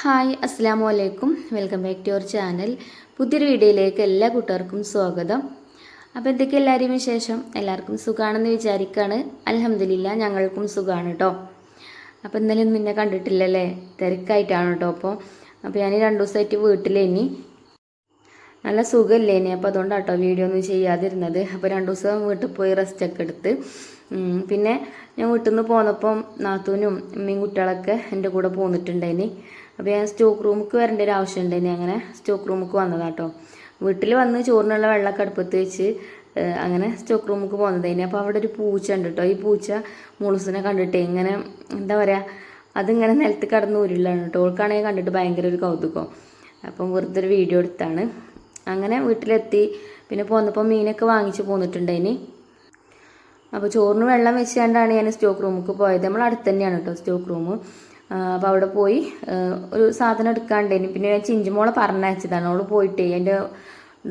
Hi അസ്സാം വലൈക്കും welcome back to your channel. പുതിയൊരു വീഡിയോയിലേക്ക് എല്ലാ കൂട്ടുകാർക്കും സ്വാഗതം. അപ്പോൾ എന്തൊക്കെ എല്ലാവരെയും വിശേഷം? എല്ലാവർക്കും സുഖമാണെന്ന് വിചാരിക്കുകയാണ് അലഹമില്ല ഞങ്ങൾക്കും സുഖമാണ് കേട്ടോ അപ്പോൾ ഒന്നും നിന്നെ കണ്ടിട്ടില്ലല്ലേ? തിരക്കായിട്ടാണ് കേട്ടോ അപ്പോൾ അപ്പോൾ ഞാൻ രണ്ട് ദിവസമായിട്ട് വീട്ടിലേനി. നല്ല സുഖമില്ലേനി അപ്പോൾ അതുകൊണ്ടാട്ടോ വീഡിയോ ഒന്നും ചെയ്യാതിരുന്നത്. അപ്പോൾ രണ്ട് ദിവസം വീട്ടിൽ പോയി റെസ്റ്റ് ഒക്കെ എടുത്ത്. പിന്നെ ഞാൻ വീട്ടിൽ നിന്ന് പോന്നപ്പം നാത്തൂനും അമ്മയും കുട്ടികളൊക്കെ എന്റെ കൂടെ പോന്നിട്ടുണ്ടായിനി. അപ്പോൾ ഞാൻ സ്റ്റോക്ക് റൂമിലേക്ക് വരേണ്ട ഒരു ആവശ്യം ഉണ്ടായിരുന്നു അങ്ങനെ സ്റ്റോക്ക് റൂമിലേക്ക് വന്നതാട്ടോ വീട്ടിൽ വന്ന് ചോറിനുള്ള വെള്ളമൊക്കെ അടുപ്പത്ത് വെച്ച് അങ്ങനെ സ്റ്റോക്ക് റൂമിലേക്ക് തന്നെ അപ്പോൾ അവിടെ ഒരു പൂച്ച ഉണ്ട് കേട്ടോ ഈ പൂച്ച മുളുസിനെ കണ്ടിട്ട്. ഇങ്ങനെ എന്താ പറയുക അതിങ്ങനെ നിലത്ത് കടന്ന് ഉരുളാണ് കേട്ടോ ഓൾക്കാണെങ്കിൽ കണ്ടിട്ട് ഭയങ്കര ഒരു കൗതുകം. അപ്പം വെറുതെ ഒരു വീഡിയോ എടുത്താണ്. അങ്ങനെ വീട്ടിലെത്തി. പിന്നെ പോന്നപ്പോൾ മീനൊക്കെ വാങ്ങിച്ച് പോന്നിട്ടുണ്ടായിനി. അപ്പോൾ ചോറിന് വെള്ളം വെച്ചുകൊണ്ടാണ് ഞാൻ സ്റ്റോക്ക് റൂമിലേക്ക് പോയത്. നമ്മൾ അടുത്ത് തന്നെയാണ് കേട്ടോ സ്റ്റോക്ക് റൂം അപ്പോൾ അവിടെ പോയി ഒരു സാധനം എടുക്കാണ്ടേനി. പിന്നെ ഞാൻ ചിഞ്ചുമോളെ പറഞ്ഞയച്ചതാണ്. അവൾ പോയിട്ടേ എന്റെ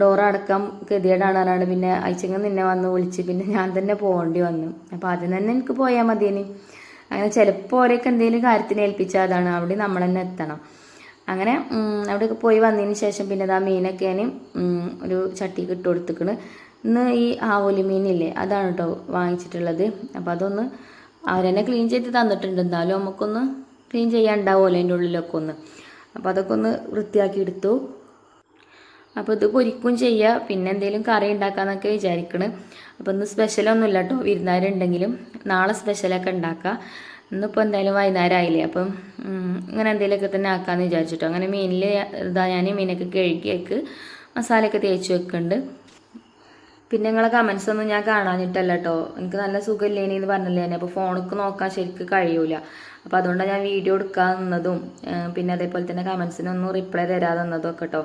ഡോർ അടക്കം ഗതികേടാണ് പറഞ്ഞാണ് പിന്നെ അയച്ചങ്ങ് നിന്നെ വന്ന് വിളിച്ച്. പിന്നെ ഞാൻ തന്നെ പോകേണ്ടി വന്നു. അപ്പോൾ ആദ്യം തന്നെ എനിക്ക് പോയാൽ മതിയേനി. അങ്ങനെ ചിലപ്പോൾ ഓരോക്കെ എന്തെങ്കിലും കാര്യത്തിന് ഏൽപ്പിച്ചാൽ അതാണ്. അവിടെ നമ്മൾ തന്നെ എത്തണം. അങ്ങനെ അവിടെ അവിടെയൊക്കെ പോയി വന്നതിന് ശേഷം പിന്നെ ആ മീനൊക്കെ ഞാൻ ഒരു ചട്ടിക്ക് ഇട്ട് കൊടുത്തിക്കണ്. ഇന്ന് ഈ ആവോലി മീനില്ലേ അതാണ് കേട്ടോ വാങ്ങിച്ചിട്ടുള്ളത്. അപ്പോൾ അതൊന്ന് അവരെന്നെ ക്ലീൻ ചെയ്ത് തന്നിട്ടുണ്ട്. എന്തായാലും നമുക്കൊന്ന് ക്ലീൻ ചെയ്യാൻ ഉണ്ടാവുമല്ലോ അതിന്റെ ഉള്ളിലൊക്കെ ഒന്ന്. അപ്പോൾ അതൊക്കെ ഒന്ന് വൃത്തിയാക്കി എടുത്തു. അപ്പോൾ ഇത് പൊരിക്കും ചെയ്യുക പിന്നെ എന്തെങ്കിലും കറി ഉണ്ടാക്കാമെന്നൊക്കെ വിചാരിക്കണ്. അപ്പോൾ ഇന്ന് സ്പെഷ്യലൊന്നും ഇല്ല കേട്ടോ വിരുന്നാരുണ്ടെങ്കിലും നാളെ സ്പെഷ്യലൊക്കെ ഉണ്ടാക്കാം. ഇന്നിപ്പോൾ എന്തായാലും വൈകുന്നേരം ആയില്ലേ അപ്പം ഇങ്ങനെ എന്തെങ്കിലുമൊക്കെ തന്നെ ആക്കാമെന്ന് വിചാരിച്ചിട്ടോ. അങ്ങനെ മീനിൽ ഇതാ ഞാൻ മീനൊക്കെ കഴുകിയേക്ക് മസാലയൊക്കെ തേച്ച് വെക്കുന്നുണ്ട് പിന്നെ നിങ്ങളെ കമൻസ് ഒന്നും ഞാൻ കാണാനിട്ടല്ല കേട്ടോ എനിക്ക് നല്ല സുഖമില്ലേനി എന്ന് പറഞ്ഞില്ലേ അപ്പോൾ ഫോണൊക്കെ നോക്കാൻ ശരിക്കും കഴിയൂല. അപ്പോൾ അതുകൊണ്ടാണ് ഞാൻ വീഡിയോ എടുക്കാൻ നിന്നതും പിന്നെ അതേപോലെ തന്നെ കമൻസിനൊന്നും റിപ്ലൈ തരാതെ നിന്നതും ഒക്കെ കേട്ടോ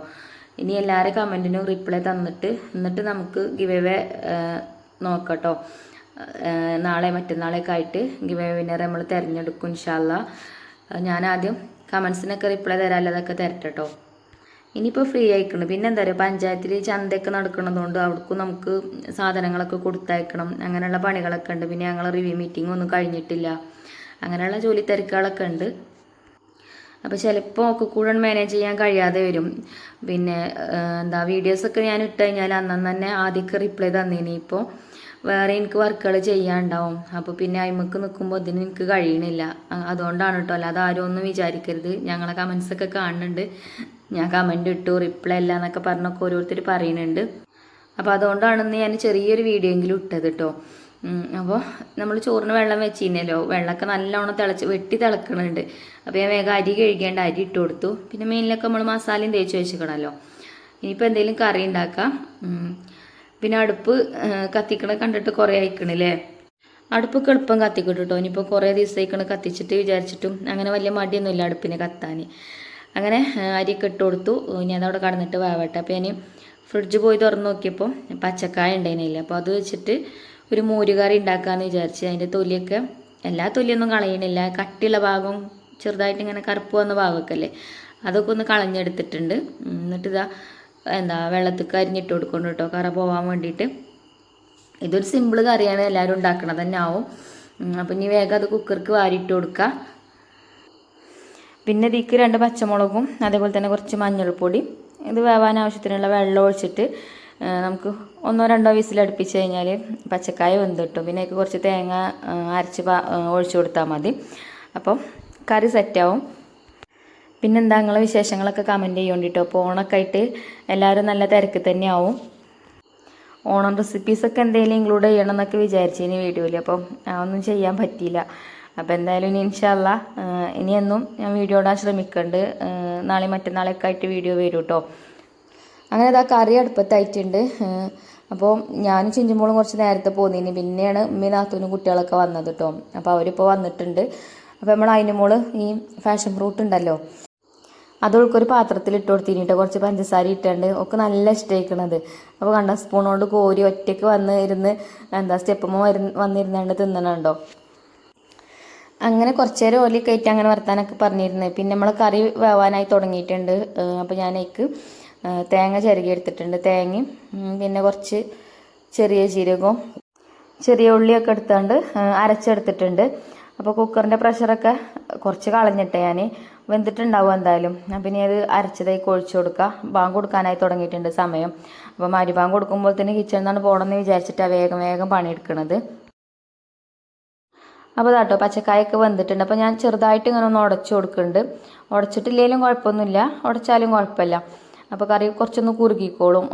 ഇനി എല്ലാവരും കമന്റിനും റിപ്ലൈ തന്നിട്ട് എന്നിട്ട് നമുക്ക് ഗിവ് നോക്കട്ടോ നാളെ മറ്റന്നാളേക്ക് ആയിട്ട് ഗിവ് എ വിന്നറെ നമ്മൾ തിരഞ്ഞെടുക്കും ഇൻഷാല്ല ഞാൻ ആദ്യം കമൻസിനൊക്കെ റിപ്ലൈ തരാമല്ലതൊക്കെ തരട്ടെ കേട്ടോ ഇനിയിപ്പോൾ ഫ്രീ ആയിക്കണം. പിന്നെ എന്താ പറയുക പഞ്ചായത്തിൽ ചന്തയൊക്കെ നടക്കുന്നതുകൊണ്ട് അവിടേക്കും നമുക്ക് സാധനങ്ങളൊക്കെ കൊടുത്തയക്കണം. അങ്ങനെയുള്ള പണികളൊക്കെ ഉണ്ട്. പിന്നെ ഞങ്ങൾ റിവ്യൂ മീറ്റിംഗ് ഒന്നും കഴിഞ്ഞിട്ടില്ല. അങ്ങനെയുള്ള ജോലി തിരക്കുകളൊക്കെ ഉണ്ട്. അപ്പോൾ ചിലപ്പോൾ ഒക്കെ കൂടെ മാനേജ് ചെയ്യാൻ കഴിയാതെ വരും. പിന്നെ എന്താ വീഡിയോസൊക്കെ ഞാൻ ഇട്ട് കഴിഞ്ഞാൽ അന്നന്ന് തന്നെ ആദ്യമൊക്കെ റിപ്ലൈ തന്നേനി. ഇപ്പോൾ വേറെ എനിക്ക് വർക്കുകൾ ചെയ്യാണ്ടാവും. അപ്പോൾ പിന്നെ അയിമക്ക് നിൽക്കുമ്പോൾ ഇതിന് എനിക്ക് കഴിയണില്ല. അതുകൊണ്ടാണ് കേട്ടോ അല്ലാതെ ആരും ഒന്നും വിചാരിക്കരുത്. ഞങ്ങളെ കമൻസൊക്കെ കാണുന്നുണ്ട്. ഞാൻ കമന്റ് ഇട്ടു റിപ്ലൈ അല്ല എന്നൊക്കെ പറഞ്ഞൊക്കെ ഓരോരുത്തർ പറയുന്നുണ്ട് അപ്പോൾ അതുകൊണ്ടാണ് ഇന്ന് ഞാൻ ചെറിയൊരു വീഡിയോ എങ്കിലും ഇട്ടത് കേട്ടോ അപ്പോൾ നമ്മൾ ചോറിന് വെള്ളം വെച്ചിരുന്നല്ലോ. വെള്ളമൊക്കെ നല്ലോണം തിളച്ച് വെട്ടി തിളക്കണുണ്ട്. അപ്പോൾ ഞാൻ വേഗം അരി കഴുകേണ്ട അരി ഇട്ട് കൊടുത്തു. പിന്നെ മീനിലൊക്കെ നമ്മൾ മസാലയും തേച്ച് വെച്ചിക്കണമല്ലോ ഇനിയിപ്പോൾ എന്തെങ്കിലും കറി ഉണ്ടാക്കാം. പിന്നെ അടുപ്പ് കത്തിക്കണ കണ്ടിട്ട് കുറേ അയക്കണില്ലേ അടുപ്പൊക്കെ എളുപ്പം കത്തിക്കിട്ടു കേട്ടോ ഇനിയിപ്പോൾ കുറേ ദിവസത്തേക്കാണ് കത്തിച്ചിട്ട് വിചാരിച്ചിട്ടും അങ്ങനെ വലിയ മടിയൊന്നുമില്ല അടുപ്പിന് കത്താൻ അങ്ങനെ അരിയൊക്കെ ഇട്ട് കൊടുത്തു. ഇനി അതവിടെ കടന്നിട്ട് വേവട്ടെ. അപ്പോൾ ഞാൻ ഫ്രിഡ്ജ് പോയി തുറന്ന് നോക്കിയപ്പോൾ പച്ചക്കായ ഉണ്ടായിരുന്നില്ല അപ്പോൾ അത് വെച്ചിട്ട് ഒരു മോരുകറി ഉണ്ടാക്കാമെന്ന് വിചാരിച്ച് അതിന്റെ തൊലിയൊക്കെ എല്ലാ തൊലിയൊന്നും കളയണില്ല. കട്ടിയുള്ള ഭാഗം ചെറുതായിട്ട് ഇങ്ങനെ കറുപ്പ് വന്ന ഭാഗമൊക്കെ അല്ലേ? അതൊക്കെ ഒന്ന് കളഞ്ഞെടുത്തിട്ടുണ്ട്. എന്നിട്ട് ഇതാ എന്താ വെള്ളത്തിൽ അരിഞ്ഞിട്ട് കൊടുക്കണം കേട്ടോ. കറ പോകാൻ വേണ്ടിയിട്ട്. ഇതൊരു സിമ്പിൾ കറിയാണ് എല്ലാവരും ഉണ്ടാക്കണത് തന്നെ ആവും. അപ്പം ഇനി വേഗം അത് കുക്കർക്ക് വാരിയിട്ട് കൊടുക്കുക പിന്നെ ഇതിക്ക് രണ്ട് പച്ചമുളകും അതേപോലെ തന്നെ കുറച്ച് മഞ്ഞൾപ്പൊടി. ഇത് വേവാൻ ആവശ്യത്തിനുള്ള വെള്ളം ഒഴിച്ചിട്ട് നമുക്ക് ഒന്നോ രണ്ടോ വിസിൽ അടുപ്പിച്ച് കഴിഞ്ഞാൽ പച്ചക്കായ വെന്ത് കിട്ടും. പിന്നെ കുറച്ച് തേങ്ങ അരച്ച് ആ, കൊടുത്താൽ മതി. അപ്പം കറി സെറ്റാവും പിന്നെന്താ നിങ്ങളെ വിശേഷങ്ങളൊക്കെ കമന്റ് ചെയ്യോണ്ടിട്ടോ? അപ്പോൾ ഓണൊക്കെ ആയിട്ട് എല്ലാവരും നല്ല തിരക്ക് തന്നെയാവും ഓണം റെസിപ്പീസൊക്കെ എന്തെങ്കിലും ഇൻക്ലൂഡ് ചെയ്യണം എന്നൊക്കെ വിചാരിച്ചു ഇനി വീഡിയോയിൽ അപ്പം അതൊന്നും ചെയ്യാൻ പറ്റിയില്ല. അപ്പോൾ എന്തായാലും ഇനി ഇൻഷാല്ല ഇനിയെന്നും ഞാൻ വീഡിയോ ഇടാൻ ശ്രമിക്കുന്നുണ്ട് നാളെ മറ്റന്നാളൊക്കെ ആയിട്ട് വീഡിയോ വരും കേട്ടോ അങ്ങനെ ഇതാ കറി അടുപ്പത്തായിട്ടുണ്ട്. അപ്പോൾ ഞാനും ചിഞ്ചുമ്പോളും കുറച്ച് നേരത്തെ പോന്നിനി. പിന്നെയാണ് ഉമ്മയും നാത്തൂനും കുട്ടികളൊക്കെ വന്നത് കേട്ടോ അപ്പോൾ അവരിപ്പോൾ വന്നിട്ടുണ്ട്. അപ്പോൾ നമ്മൾ അതിന് മോൾ ഈ ഫാഷൻ ഫ്രൂട്ട് ഉണ്ടല്ലോ അതോൾക്കൊരു പാത്രത്തിൽ ഇട്ട് കൊടുത്തിട്ട് കുറച്ച് പഞ്ചസാര ഇട്ടുണ്ട്. ഒക്കെ നല്ല ഇഷ്ടമായിക്കണത് അപ്പോൾ കണ്ട സ്പൂണോണ്ട് കോരി ഒറ്റയ്ക്ക് വന്ന് ഇരുന്ന് എന്താ സ്റ്റെപ്പമ്മ വരുന്ന വന്നിരുന്നാണ്ട് തിന്നണുണ്ടോ? അങ്ങനെ കുറച്ച് നേരം ഓലി കയറ്റി അങ്ങനെ വർത്താനൊക്കെ പറഞ്ഞിരുന്നത് പിന്നെ നമ്മൾ കറി വേവാനായി തുടങ്ങിയിട്ടുണ്ട്. അപ്പോൾ ഞാനേക്ക് തേങ്ങ ചിരകി എടുത്തിട്ടുണ്ട് തേങ്ങയും പിന്നെ കുറച്ച് ചെറിയ ജീരകവും ചെറിയ ഉള്ളിയൊക്കെ എടുത്തുകൊണ്ട് അരച്ചെടുത്തിട്ടുണ്ട്. അപ്പോൾ കുക്കറിന്റെ പ്രഷറൊക്കെ കുറച്ച് കളഞ്ഞിട്ട് ഞാൻ വെന്തിട്ടുണ്ടാവും എന്തായാലും. അപ്പം ഇനി അത് അരച്ചതായി കൊഴിച്ചു കൊടുക്കുക ബാങ്ക് കൊടുക്കാനായി തുടങ്ങിയിട്ടുണ്ട് സമയം. അപ്പോൾ മരി ബാങ്ക് കൊടുക്കുമ്പോൾ തന്നെ കിച്ചണിൽ നിന്നാണ് പോകണമെന്ന് വിചാരിച്ചിട്ടാണ് വേഗം വേഗം പണിയെടുക്കുന്നത് അപ്പോൾ അതാട്ടോ പച്ചക്കായൊക്കെ വെന്തിട്ടുണ്ട്. അപ്പോൾ ഞാൻ ചെറുതായിട്ട് ഇങ്ങനെ ഒന്ന് ഉടച്ചു കൊടുക്കുന്നുണ്ട്. ഉടച്ചിട്ടില്ലെങ്കിലും കുഴപ്പമൊന്നുമില്ല. ഉടച്ചാലും കുഴപ്പമില്ല. അപ്പോൾ കറി കുറച്ചൊന്ന് കുറുകിക്കോളും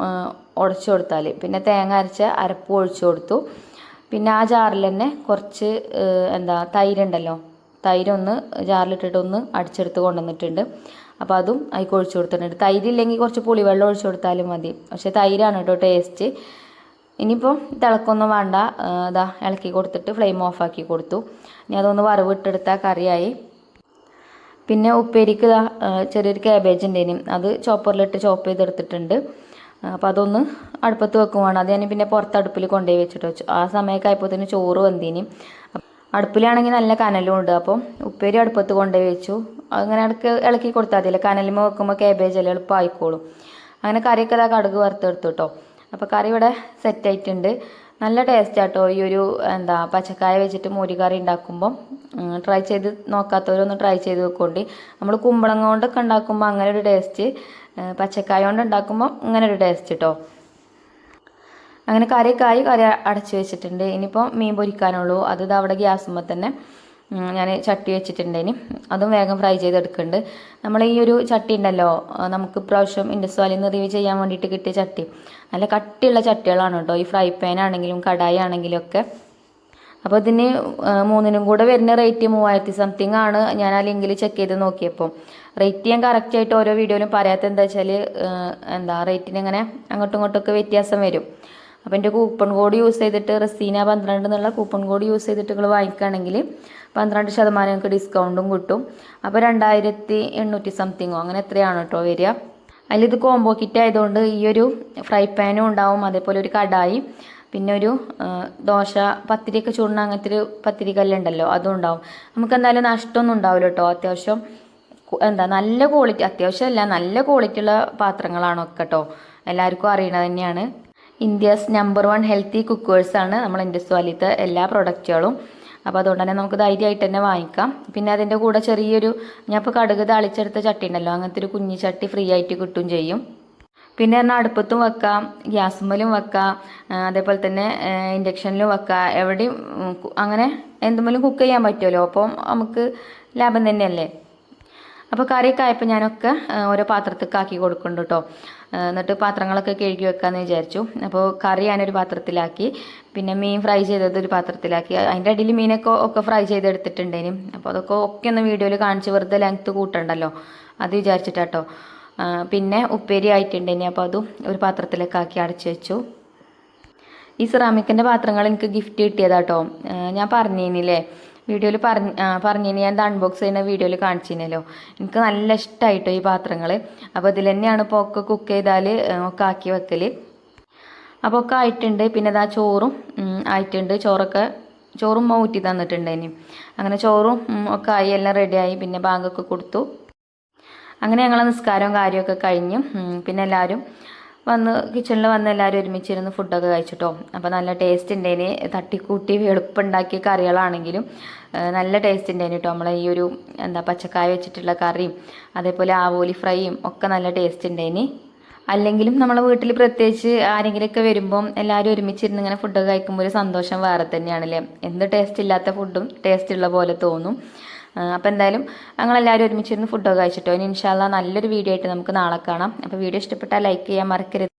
ഉടച്ചു കൊടുത്താൽ പിന്നെ തേങ്ങ അരച്ച അരപ്പ് ഒഴിച്ചു കൊടുത്തു. പിന്നെ ആ ജാറിൽ തന്നെ കുറച്ച് എന്താ തൈരുണ്ടല്ലോ. തൈരൊന്ന് ജാറിലിട്ടിട്ട് ഒന്ന് അടിച്ചെടുത്ത് കൊണ്ടുവന്നിട്ടുണ്ട്. അപ്പോൾ അതും അതിൽ ഒഴിച്ചു കൊടുത്തിട്ടുണ്ട്. തൈരില്ലെങ്കിൽ കുറച്ച് പുളിവെള്ളം ഒഴിച്ചു കൊടുത്താലും മതി. പക്ഷേ തൈരാണ് കേട്ടോ ടേസ്റ്റ്. ഇനിയിപ്പോൾ തിളക്കൊന്നും വേണ്ട. അതാ ഇളക്കി കൊടുത്തിട്ട് ഫ്ലെയിം ഓഫാക്കി കൊടുത്തു. ഇനി അതൊന്ന് വറവിട്ടെടുത്താൽ കറിയായി. പിന്നെ ഉപ്പേരിക്ക് ചെറിയൊരു ക്യാബേജ് ഉണ്ടേനും അത് ചോപ്പറിലിട്ട് ചോപ്പ് ചെയ്തെടുത്തിട്ടുണ്ട്. അപ്പോൾ അതൊന്ന് അടുപ്പത്ത് വെക്കുവാണ്. അത് ഞാൻ പിന്നെ പുറത്ത് അടുപ്പിൽ കൊണ്ടുപോയി വെച്ചിട്ട് വെച്ചു. ആ സമയമൊക്കെ ആയപ്പോഴത്തേന് ചോറ് വന്നീനി. അടുപ്പിലാണെങ്കിൽ നല്ല കനലും ഉണ്ട്. അപ്പം ഉപ്പേരി അടുപ്പത്ത് കൊണ്ടുപോയി വെച്ചു. അങ്ങനെ ഇടയ്ക്ക് ഇളക്കി കൊടുത്താൽ മതിയല്ലേ കനലിമ വെക്കുമ്പോൾ ക്യാബേജ് എല്ലാം എളുപ്പമായിക്കോളും അങ്ങനെ കറിയൊക്കെ ഇതാ കടുക് വറുത്തെടുത്തു കേട്ടോ അപ്പോൾ കറി ഇവിടെ സെറ്റ് ആയിട്ടുണ്ട്. നല്ല ടേസ്റ്റ് ആട്ടോ. ഈ ഒരു എന്താ പച്ചക്കായ വെച്ചിട്ട് മോരുകറി ഉണ്ടാക്കുമ്പം ട്രൈ ചെയ്ത് നോക്കാത്തവരൊന്ന് ട്രൈ ചെയ്ത് നോക്കോണ്ടി. നമ്മൾ കുമ്പളങ്ങ കൊണ്ടൊക്കെ ഉണ്ടാക്കുമ്പോൾ അങ്ങനെ ഒരു ടേസ്റ്റ് പച്ചക്കായ കൊണ്ട് ഉണ്ടാക്കുമ്പോൾ അങ്ങനെ ഒരു ടേസ്റ്റ് കേട്ടോ അങ്ങനെ കറിയൊക്കെ ആയി കറി അടച്ച് വെച്ചിട്ടുണ്ട്. ഇനിയിപ്പോൾ മീൻ പൊരിക്കാനുള്ളൂ. അത് അവിടെ ഗ്യാസുമ്പോൾ തന്നെ. ഞാൻ ചട്ടി വെച്ചിട്ടുണ്ട് ഇനി അതും വേഗം ഫ്രൈ ചെയ്തെടുക്കുന്നുണ്ട്. നമ്മൾ ഈ ഒരു ചട്ടി ഉണ്ടല്ലോ നമുക്ക് ഇപ്രാവശ്യം ഇൻഡസ്വാലിൽ നിന്ന് റിവ്യൂ ചെയ്യാൻ വേണ്ടിയിട്ട് കിട്ടിയ ചട്ടി. നല്ല കട്ടിയുള്ള ചട്ടികളാണ് കേട്ടോ. ഈ ഫ്രൈ പാൻ ആണെങ്കിലും കടായി ആണെങ്കിലും ഒക്കെ. അപ്പോൾ ഇതിന് മൂന്നിനും കൂടെ വരുന്ന റേറ്റ് മൂവായിരത്തി സംതിങ് ആണ്. ഞാൻ ആ ലിങ്കിൽ ചെക്ക് ചെയ്ത് നോക്കിയപ്പോൾ റേറ്റ് ഞാൻ കറക്റ്റായിട്ട് ഓരോ വീഡിയോയിലും പറയാത്ത എന്താ വെച്ചാൽ എന്താ റേറ്റിന് ഇങ്ങനെ അങ്ങോട്ടും ഇങ്ങോട്ടൊക്കെ വ്യത്യാസം വരും. അപ്പോൾ എന്റെ കൂപ്പൺ കോഡ് യൂസ് ചെയ്തിട്ട് റസീന പന്ത്രണ്ട് എന്നുള്ള കൂപ്പൺ കോഡ് യൂസ് ചെയ്തിട്ട് നിങ്ങൾ വാങ്ങിക്കുകയാണെങ്കിൽ പന്ത്രണ്ട് ശതമാനം നിങ്ങൾക്ക് ഡിസ്കൗണ്ടും കിട്ടും. അപ്പോൾ രണ്ടായിരത്തി എണ്ണൂറ്റി സംതിങ്ങോ അങ്ങനെ എത്രയാണ് കേട്ടോ വരിക. അതിലിത് കോംബോ കിറ്റ് ആയതുകൊണ്ട് ഈ ഒരു ഫ്രൈ പാനും ഉണ്ടാവും അതേപോലെ ഒരു കടായി പിന്നെ ഒരു ദോശ പത്തിരിയൊക്കെ ചൂടുന്ന അങ്ങനത്തെ ഒരു പത്തിരി കല്ലുണ്ടല്ലോ അതും ഉണ്ടാവും. നമുക്ക് എന്തായാലും നഷ്ടമൊന്നും ഉണ്ടാവില്ല കേട്ടോ അത്യാവശ്യം എന്താ നല്ല ക്വാളിറ്റി അത്യാവശ്യമല്ല നല്ല ക്വാളിറ്റിയുള്ള പാത്രങ്ങളാണ് കേട്ടോ എല്ലാവർക്കും അറിയണത് തന്നെയാണ്. ഇന്ത്യസ് നമ്പർ വൺ ഹെൽത്തി കുക്കേഴ്സാണ് നമ്മൾ ഇൻഡസ് വാലിത്തെ എല്ലാ പ്രൊഡക്റ്റുകളും. അപ്പോൾ അതുകൊണ്ട് തന്നെ നമുക്ക് ധൈര്യമായിട്ട് തന്നെ വാങ്ങിക്കാം. പിന്നെ അതിന്റെ കൂടെ ചെറിയൊരു ഞാൻ ഇപ്പോൾ കടുക് താളിച്ചെടുത്ത ചട്ടി ഉണ്ടല്ലോ അങ്ങനത്തെ ഒരു കുഞ്ഞി ചട്ടി ഫ്രീ ആയിട്ട് കിട്ടും ചെയ്യും. പിന്നെ പറഞ്ഞാൽ അടുപ്പത്തും വെക്കാം ഗ്യാസുമ്മലും വെക്കാം അതേപോലെ തന്നെ ഇൻഡക്ഷനിലും വെക്കാം. എവിടെയും അങ്ങനെ എന്തുമ്മലും കുക്ക് ചെയ്യാൻ പറ്റുമല്ലോ. അപ്പം നമുക്ക് ലാഭം തന്നെയല്ലേ? അപ്പോൾ കറിയൊക്കെ ആയപ്പോൾ ഞാനൊക്കെ ഓരോ പാത്രത്തേക്ക് ആക്കി കൊടുക്കുന്നുണ്ട് കേട്ടോ എന്നിട്ട് പാത്രങ്ങളൊക്കെ കഴുകി വെക്കാമെന്ന് വിചാരിച്ചു. അപ്പോൾ കറി ഞാനൊരു പാത്രത്തിലാക്കി. പിന്നെ മീൻ ഫ്രൈ ചെയ്തത് ഒരു പാത്രത്തിലാക്കി. അതിന്റെ അടിയിൽ മീനൊക്കെ ഒക്കെ ഫ്രൈ ചെയ്തെടുത്തിട്ടുണ്ടേനും. അപ്പോൾ അതൊക്കെ ഒക്കെ ഒന്ന് വീഡിയോയിൽ കാണിച്ച് വെറുതെ ലെങ്ത്ത് കൂട്ടണ്ടല്ലോ. അത് വിചാരിച്ചിട്ടാട്ടോ പിന്നെ ഉപ്പേരി ആയിട്ടുണ്ടേനി. അപ്പോൾ അതും ഒരു പാത്രത്തിലേക്ക് ആക്കി അടച്ചു വെച്ചു. ഈ സിറാമിക്കിന്റെ പാത്രങ്ങൾ എനിക്ക് ഗിഫ്റ്റ് കിട്ടിയതാട്ടോ ഞാൻ പറഞ്ഞിനില്ലേ. വീഡിയോയിൽ പറഞ്ഞ് പറഞ്ഞിനി. ഞാൻ ഇത് അൺബോക്സ് ചെയ്യുന്ന വീഡിയോയിൽ കാണിച്ചിനല്ലോ. എനിക്ക് നല്ല ഇഷ്ടമായിട്ടോ ഈ പാത്രങ്ങൾ അപ്പോൾ ഇതിൽ തന്നെയാണ് ഇപ്പോൾ ഒക്കെ കുക്ക് ചെയ്താൽ ഒക്കെ ആക്കി വെക്കൽ അപ്പോൾ ഒക്കെ ആയിട്ടുണ്ട്. പിന്നെ ഇതാ ചോറും ആയിട്ടുണ്ട്. ചോറൊക്കെ ചോറും ഊറ്റി തന്നിട്ടുണ്ട് ഇനി അങ്ങനെ ചോറും ഒക്കെ ആയി. എല്ലാം റെഡിയായി പിന്നെ ബാങ്കൊക്കെ കൊടുത്തു. അങ്ങനെ ഞങ്ങളെ നിസ്കാരവും കാര്യമൊക്കെ കഴിഞ്ഞു. പിന്നെ എല്ലാവരും വന്ന് കിച്ചണിൽ വന്ന് എല്ലാവരും ഒരുമിച്ചിരുന്ന് ഫുഡൊക്കെ കഴിച്ചിട്ടോ. അപ്പോൾ നല്ല ടേസ്റ്റ് ഉണ്ടേന് തട്ടിക്കൂട്ടി എളുപ്പമുണ്ടാക്കിയ കറികളാണെങ്കിലും നല്ല ടേസ്റ്റ് ഉണ്ടേന് കേട്ടോ നമ്മളെ ഈ ഒരു എന്താ പച്ചക്കായ വെച്ചിട്ടുള്ള കറിയും അതേപോലെ ആവോലി ഫ്രൈയും ഒക്കെ നല്ല ടേസ്റ്റ് ഉണ്ടേന് അല്ലെങ്കിലും നമ്മളെ വീട്ടിൽ പ്രത്യേകിച്ച് ആരെങ്കിലുമൊക്കെ വരുമ്പം എല്ലാവരും ഒരുമിച്ചിരുന്ന് ഇങ്ങനെ ഫുഡൊക്കെ കഴിക്കുമ്പോൾ ഒരു സന്തോഷം വേറെ തന്നെയാണല്ലേ? എന്ത് ടേസ്റ്റ് ഇല്ലാത്ത ഫുഡും ടേസ്റ്റ് ഉള്ള പോലെ തോന്നും. അപ്പോൾ എന്തായാലും ഞങ്ങളെല്ലാവരും ഒരുമിച്ചിരുന്ന് ഫുഡൊക്കെ കഴിച്ചിട്ടോ? ഇനി ഇൻഷാല്ല നല്ലൊരു വീഡിയോ ആയിട്ട് നമുക്ക് നാളെ കാണാം. അപ്പോൾ വീഡിയോ ഇഷ്ടപ്പെട്ടാൽ ലൈക്ക് ചെയ്യാൻ മറക്കരുത്.